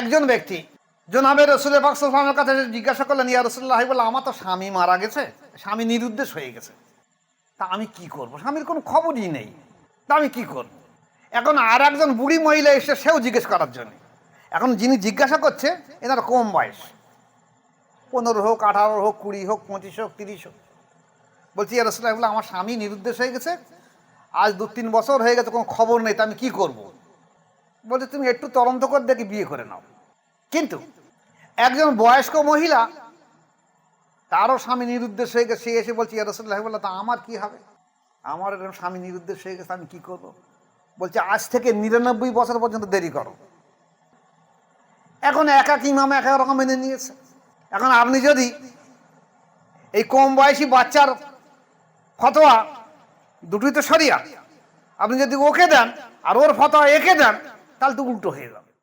একজন ব্যক্তি। জনাবের রসুলের বাক্সের কাছে জিজ্ঞাসা করলেন, ইয়া রসুল্লাহ বলে আমার তো স্বামী মারা গেছে। স্বামী নিরুদ্দেশ হয়ে গেছে। তা আমি কি করব? স্বামীর কোনো খবরই নেই। তা আমি কি করব? এখন আর একজন বুড়ি মহিলা এসে সেও জিজ্ঞেস করার জন্য। এখন যিনি জিজ্ঞাসা করছে, এনার কম বয়স। পনেরো হোক, আঠারো হোক, কুড়ি হোক, পঁচিশ হোক, তিরিশ হোক। বলছি, ইয়া রসুল্লাহ বলে আমার স্বামী নিরুদ্দেশ হয়ে গেছে। আজ দু তিন বছর হয়ে গেছে, কোনো খবর নেই। তা আমি কি করব? বলছে, তুমি একটু তদন্ত করে, দেখি বিয়ে করে নাও। কিন্তু একজন বয়স্ক মহিলা, তারও স্বামী নিরুদ্দেশ হয়ে গেছে, সে এসে বলছে, ইয়া রসুল্লাহ বলল তা আমার কি হবে? আমার এরকম স্বামী নিরুদ্দেশ হয়ে গেছে, আমি কি করব? বলছে, আজ থেকে নিরানব্বই বছর পর্যন্ত দেরি করো। এখন এক এক ইমাম এক এক রকম মেনে নিয়েছে। এখন আপনি যদি এই কম বয়সী বাচ্চার ফতোয়া, দুটোই তো সরিয়া আপনি যদি ওকে দেন, আর ওর ফতোয়া একে দেন কাল তো উল্টো হয়ে যাবে